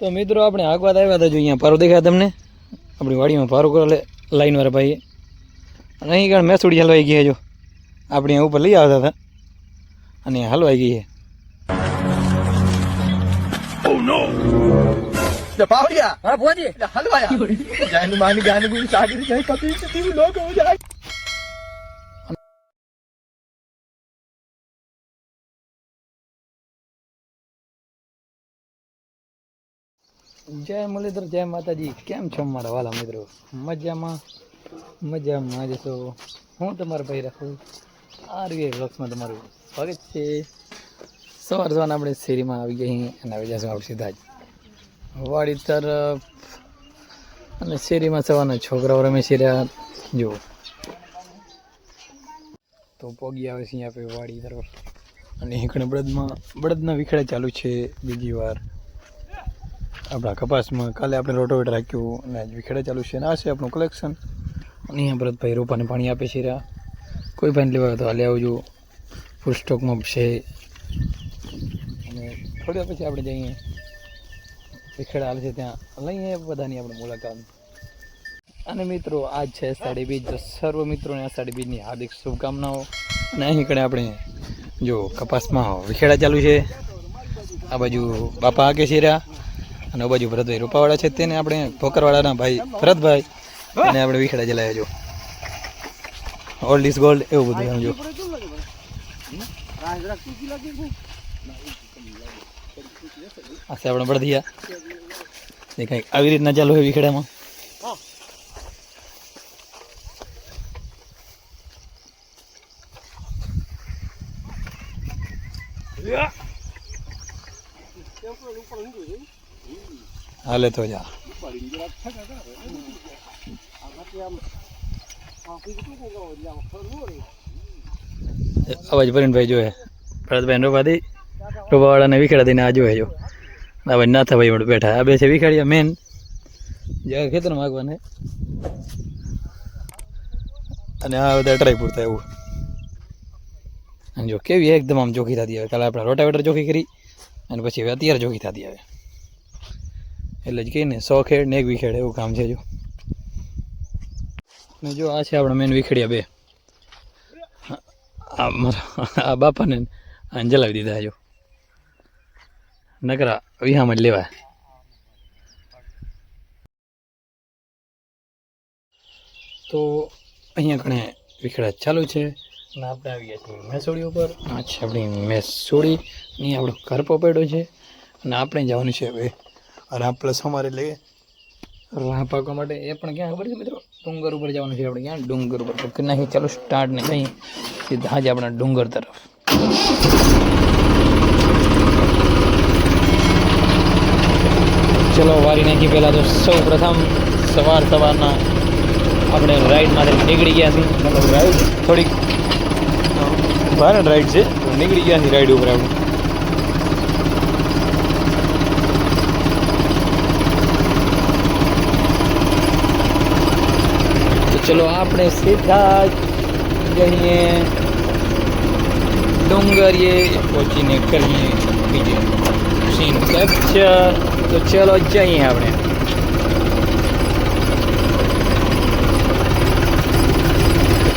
તો મિત્રો આપણે આગવાત આવ્યા હતા જો અહીંયા પારો દેખાય તમને. આપણી વાડીમાં પારો કરે લાઈન વાળા ભાઈએ. અને અહીં કારણ મેસુડી હલવાઈ ગઈ છે જો. આપણે અહીંયા ઉપર લઈ આવતા હતા. અને હલવાઈ ગઈ છે. પાવડિયા. હા ભોજી હલવાયા. જાય મુરલીધર, જય માતાજી. કેમ છો મારા વાલા મિત્રો? મજામાં? મજામાં જશો હું તમારો ભાઈ રાખું? આરવી બ્લોગ્સમાં તમારું સ્વાગત છે. સવાર સવારના આપણે શેરીમાં આવી ગઈ અને આવી જશું આપણે સીધા જ વાડી તરફ. અને શેરીમાં સવારના છોકરાઓ રમે છે જુઓ તો પોગી આવે છે આપણે વાડી તરફ. અને એકણે બળદમાં, બળદના વિખેડા ચાલુ છે બીજી વાર. આપણા કપાસમાં કાલે આપણે રોટોવેટર રાખ્યું અને આજ વિખેડા ચાલુ છે અને આ છે આપણું કલેક્શન અને અહીંયા ભરતભાઈ રોપાને પાણી આપે છે રહ્યા કોઈ પાણી લેવા તો હાલે આવજો. ફૂલ સ્ટોકમાં છે. અને થોડી પછી આપણે જઈએ. વિખેડા હાલે છે ત્યાં. લઈએ બધાની આપણે મુલાકાત. અને મિત્રો આજ છે સાડી બીજ. સર્વ મિત્રોને આ સાડી બીજની હાર્દિક શુભકામનાઓ. અને અહીં કણે આપણે જો કપાસમાં વિખેડા ચાલુ છે. આ બાજુ બાપા આગે છે રહ્યા અને બાજુ ભરતભાઈ રૂપાવાળા છે તેને આપણે ભોકરવાળાના ભાઈ ભરતભાઈ અને આપણે વિખેડા જલાયા જો. ઓલ્ડ ઇઝ ગોલ્ડ એવું બધું સમજો આ છે આપણે બળદિયા. એ કંઈક આવી રીતના ચાલુ હોય વિખેડામાં. હાલે તો જા. અવાજ ભરીનભાઈ જોએ ભરતભાઈ રોપા દી રોપાવાળાને વિખેડા દઈને આ જોવે જો. આ ભાઈ નાથા ભાઈ બેઠા. આ બે છે વિખાડિયા મેન જ્યાં ખેતર માગવાને. અને આ બધા ટ્રાય પૂરતા એવું. અને જો કેવી એકદમ આમ જોખી થતી આવે. કાલે આપણે રોટાવેટર જોખી કરી. અને પછી હવે અત્યારે જોખી થતી આવે. એટલે જ કહીએ ને સો ખેડ ને એક વિખેડ એવું કામ છે જો. ને જો આ છે આપણા મેન વિખેડિયા બે. આ મારા આ બાપાને આને જલાવી દીધા જો. નકરા વિહામાં જ લેવાય. તો અહીંયા ઘણે વિખેડા ચાલુ છે. અને આપણે આવી ગયા છીએ મેસોડી ઉપર. આ છે આપણી મેસોડી. અહીં આપણો ઘર પડ્યો છે. અને આપણે જવાનું છે હવે રાહ પ્લસ અમારે એટલે રાહ પાકવા માટે એ પણ ક્યાં ખબર છે મિત્રો? ડુંગર ઉપર જવાનું છે આપણે ક્યાં? ડુંગર ઉપર. કે નહીં ચાલો સ્ટાર્ટ ને નહીં સીધા જ આપણા ડુંગર તરફ. ચલો વારી નાખી પહેલાં તો સૌ પ્રથમ સવાર સવારના આપણે રાઈડ માટે નીકળી ગયા છીએ. મતલબ રાઈડ થોડીક ભારે રાઈડ છે. નીકળી ગયા છીએ રાઈડ ઉપર આપણે ચલો આપણે સીધા જઈએ. ડુંગરીએ પહોંચીને કરીએ બીજે સીન કેપ્ચર. તો ચલો જઈએ આપણે.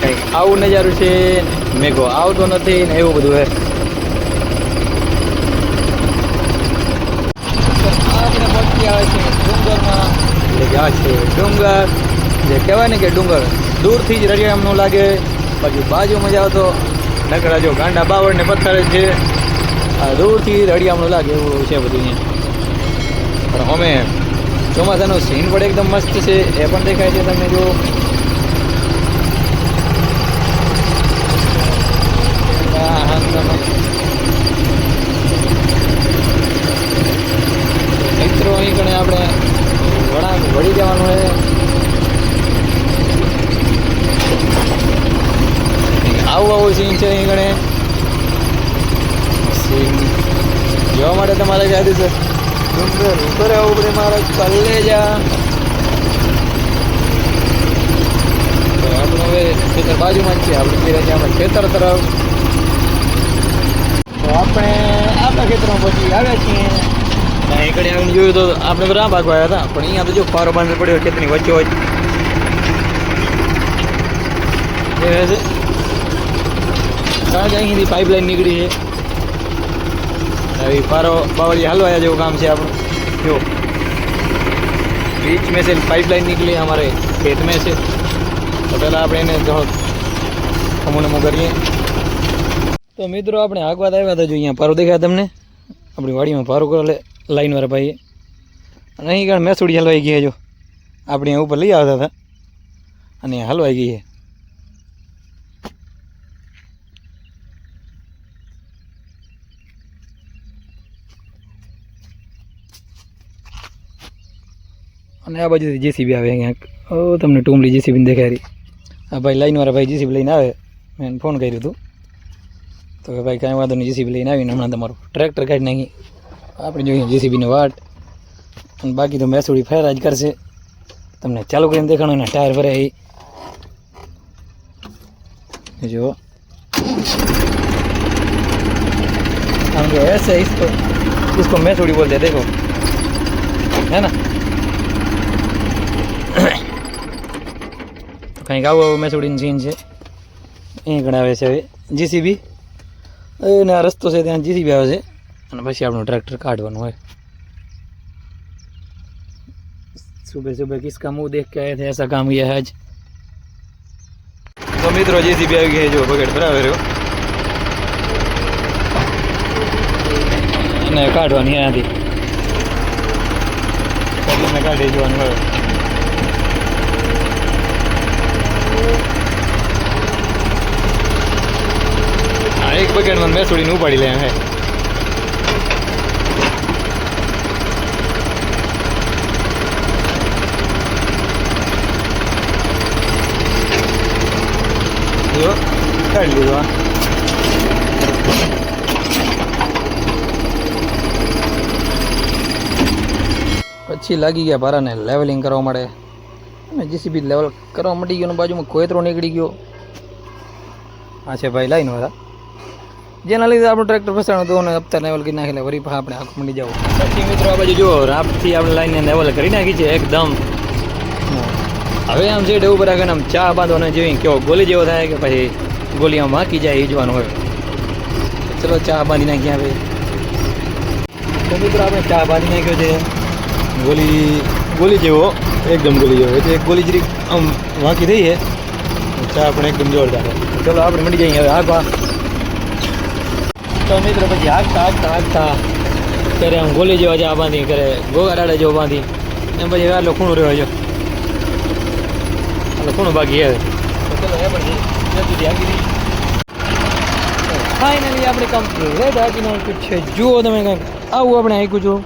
કંઈક આવું નજારું છે? મેઘો આવતો નથી, ને એવું બધું હે. આપણે પહોંચી આવે છે ડુંગરમાં. છે ડુંગર. જે કહેવાય ને કે ડુંગર દૂરથી જ રળિયામનું લાગે, બાજુ બાજુમાં જાઓ તો નકરા જો ગાંડા બાવળ ને પથ્થર છે. દૂરથી રળિયામનું લાગે એવું છે બધું અહીંયા. પણ અમે ચોમાસાનો સીન પણ એકદમ મસ્ત છે. એ પણ દેખાય છે તમને જો આ હાથમાં મિત્રો અહીં કણે આપણે વળાંક વળી જવાનું છે આવું આવું સીન છે અહીં કણે સીન જોવા માટે તમારે ક્યાંથી છે? ડુંગર ઉપર આવું પડે મારા જા. તો આપણું હવે ખેતર બાજુમાં જ છે આપણે ફેરા આપણે ખેતર તરફ. તો આપણે આપણા ખેતરમાં પછી આવ્યા છીએ. કಡೆ આવીને જોયું તો આપણે તો આ ભાગવા આવ્યા હતા. પણ અહીંયા તો જો પારો બાંધો પડ્યો ખેતરની વચ્ચે વચ્ચે છે કારણ કે અહીંથી પાઇપલાઇન નીકળી છે. હવે પારો બાવળી હલવાયા જેવું કામ છે આપણું જો बीच में से पाइपलाइन निकली है हमारे खेत में से તો પહેલાં આપણે એને થોડોક અમુ નમો કરીએ તો મિત્રો આપણે આગવાદ આવ્યા હતા જો અહીંયા પારો દેખાય તમને આપણી વાડીમાં પારો કરો લાઈન વાળા ભાઈએ અને અહીં કારણ મેસુડી હલવાઈ ગઈ છે જો આપણે અહીંયા ઉપર લઈ આવતા હતા અને હલવાઈ ગઈ છે અને આ બાજુથી જેસીબી આવે ક્યાંક ઓ તમને ટૂમલી જેસીબી દેખાય રહી આ ભાઈ લાઈનવાળા ભાઈ જેસીબી લઈને આવે મેં એને ફોન કર્યું હતું તો કે ભાઈ કાંઈ વાંધો નહીં જેસીબી લઈને આવીને હમણાં તમારું ટ્રેક્ટર કાઢી નાખી આપણે જોઈએ જેસીબીની વાટ અને બાકી તો મેસુડી ફેરા જ કરશે તમને ચાલુ કરીને દેખાણું એના ટાયર ભરે એ જો हम जो ऐसे इसको इसको मैसूड़ी बोलते हैं देखो है ना કંઈક આવો મેસુડીની સીન છે. એ ગણાવે છે હવે. જીસીબી અને આ રસ્તો છે ત્યાં જીસીબી આવે છે. અને પછી આપણું ટ્રેક્ટર કાઢવાનું હોય. સુબહ સુબહ કિસકા મું દેખ કે આયા થે એસા કામ ગયા આજ તો મિત્રો જેસીબી આવી ગયા જો બગડ ભરાવે રહ્યો અને કાઢવાની અહીંયાથી કાઢી જવાનું હોય બકેટમાં મેં છોડીને ઉપાડી લે હે. કાઢી લીધો પછી લાગી ગયા ભારાને લેવલિંગ કરવા માટે. અને જીસીબી લેવલ કરવા મટી ગયો બાજુમાં કોયતરો નીકળી ગયો. આ છે ભાઈ લાઈન વાળા. જેના લીધે આપણું ટ્રેક્ટર ફસાણું તો હપ્તા લેવલ કરી નાખેલા વરી પાછા આપણે આંખ મંડી જવું. પછી મિત્રો આ બાજુ જુઓ, રાપથી આપણે લાઈનને લેવલ કરી નાખી છે એકદમ. હવે આમ છે એવું આગળ આમ ચા બાંધવાનો જેવી કેવો ગોલી જેવો થાય કે પછી ગોલી આમ વાંકી જાય એ જોવાનું હોય. ચલો ચા બાંધી નાખીએ હવે. તો મિત્રો આપણે ચા બાંધી નાખ્યો છે. ગોલી ગોલી જેવો, એકદમ ગોલી જેવો. એટલે એક ગોલી જરીક આમ વાંકી થઈ છે. ચા પણ એકદમ જોરદાર ચલો આપણે મળી જઈએ હવે આગવા. તો મિત્રો પછી આગતા હાકતા આગતા ત્યારે આમ ગોલી જેવા ચા બાંધી કરે ગોગાડાડા જેવો બાંધી એમ પછી આટલો ખૂણું રહ્યો છે. આટલો ખૂણું બાકી આવે ફાઇનલી આપણે કમ્પ્લીટ આજનો નાખ્યું છે. જુઓ તમે કંઈક. આવું આપણે આંક્યું છું.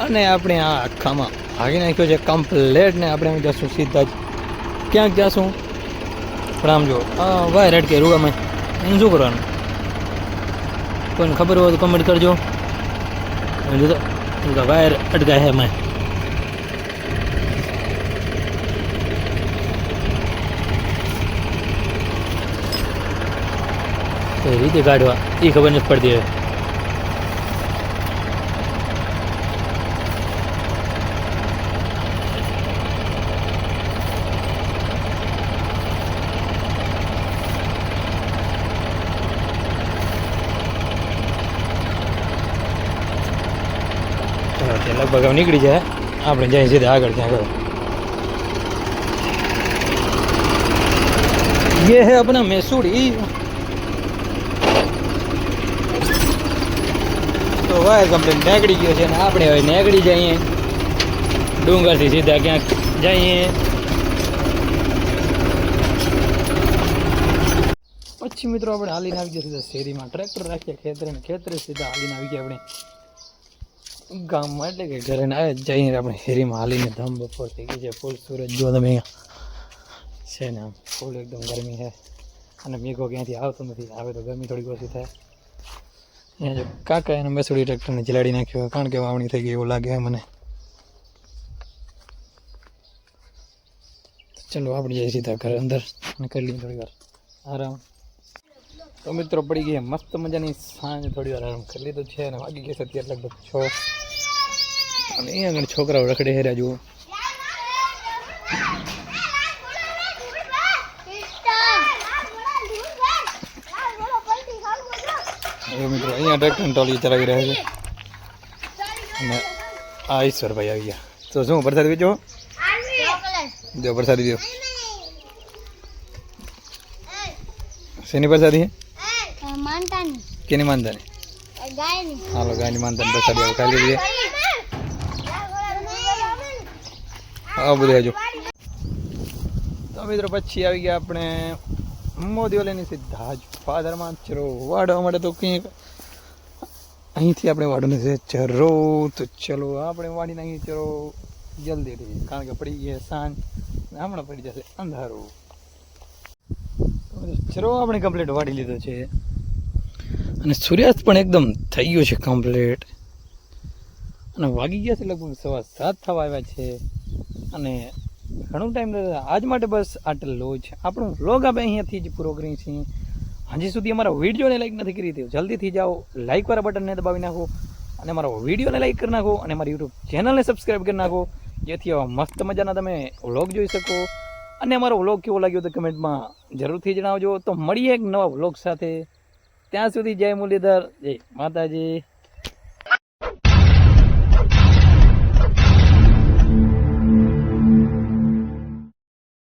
અને આપણે આ આખામાં ભાગી નાખ્યો છે કમ્પ્લેટ ને આપણે જશું સીધા જ. ક્યાંક જશું? પણ આમ જો આ કે અટકે રૂગામાં એનું શું કરવાનું? કોઈને ખબર હોય તો કમેન્ટ કરજો જો તો વાયર અટકાય છે એમાં કઈ રીતે કાઢવા એ ખબર નથી પડતી હવે ચાલો તે લગભગ હવે નીકળી જાય આપણે જઈએ સીધા આગળ ત્યાં ગયો ये है अपना मैसूरी તો વાયર કમ્પ્લેટ નીકળી ગયો છે ને આપણે હવે નીકળી જઈએ ડુંગરથી સીધા ક્યાંક જઈએ પછી મિત્રો આપણે હાલીને આવી ગયા સીધા શેરીમાં ટ્રેક્ટર રાખીએ ખેતરે ને ખેતરે સીધા હાલીને આવી ગયા આપણે ગામમાં એટલે કે ઘરે ના આવે, જઈને આપણે શેરીમાં હાલીને ધમ બપોર થઈ ગઈ છે. ફૂલ સૂરજ જો તમે અહીંયા છે ને, આમ ફૂલ એકદમ ગરમી છે. અને મેઘો ક્યાંથી આવતો નથી, આવે તો ગરમી થોડીક ઓછી થાય. અહીંયા જો કાકા એને મેસુડી ટ્રેક્ટરને જલાડી નાખ્યો કારણ કે વાવણી થઈ ગઈ એવું લાગે મને. ચલો, આપણે જઈએ સીધા ઘર અંદર અને કરી લઈએ થોડી વાર આરામ. તો મિત્રો, પડી ગઈ મસ્ત મજાની સાંજ. થોડી વાર આરામ કરી લીધો છે અને વાગી ગયા છે અત્યારે લગભગ છ. અને અહીંયા આગળ છોકરાઓ રખડે હેર્યા જુઓ મિત્રો. અહીંયા ટ્રેક્ટર ટોલી ચલાવી રહ્યા છે. અને આ ઈશ્વરભાઈ આવી ગયા. તો શું વરસાદ વેચો? જો વરસાદી દો. શેની વરસાદી છે? કેની માનતાની? ગાયની. હાલો ગાયની માનતા વરસાદી આવે ખાઈ લીધી તો મિત્રો, પછી આવી ગયા આપણે મોદી ઓલેની સીધા જ ફાધરમાં ચરો વાડવા માટે તો કંઈક અહીંથી આપણે વાડવાનું છે ચરો. તો ચલો, આપણે વાડી નાખીએ ચરો જલ્દીથી કારણ કે પડી ગયા સાંજ. હમણાં પડી જશે અંધારું. ચરો આપણે કમ્પ્લીટ વાડી લીધો છે. અને સૂર્યાસ્ત પણ એકદમ થઈ ગયો છે કમ્પ્લીટ અને વાગી ગયા છે લગભગ સવા સાત થવા આવ્યા છે. અને ઘણો ટાઈમ આજ માટે બસ આટલો જ આપણું વ્લોગ આપણે અહીંયાથી જ પૂરો કરીએ છીએ. હજી સુધી અમારા વિડીયોને લાઈક નથી કરી તો જલ્દીથી જાઓ લાઇકવાળા બટનને દબાવી નાખો અને મારો વિડીયોને લાઈક કરી નાખો અને મારી યુટ્યુબ ચેનલને સબસ્ક્રાઈબ કરી નાખો. જેથી આવા મસ્ત મજાના તમે વ્લોગ જોઈ શકો. અને અમારો વ્લોગ કેવો લાગ્યો તો કમેન્ટમાં જરૂરથી જણાવજો. તો મળીએ એક નવા વ્લોગ સાથે. ત્યાં સુધી જય મુરલીધર, જય માતાજી.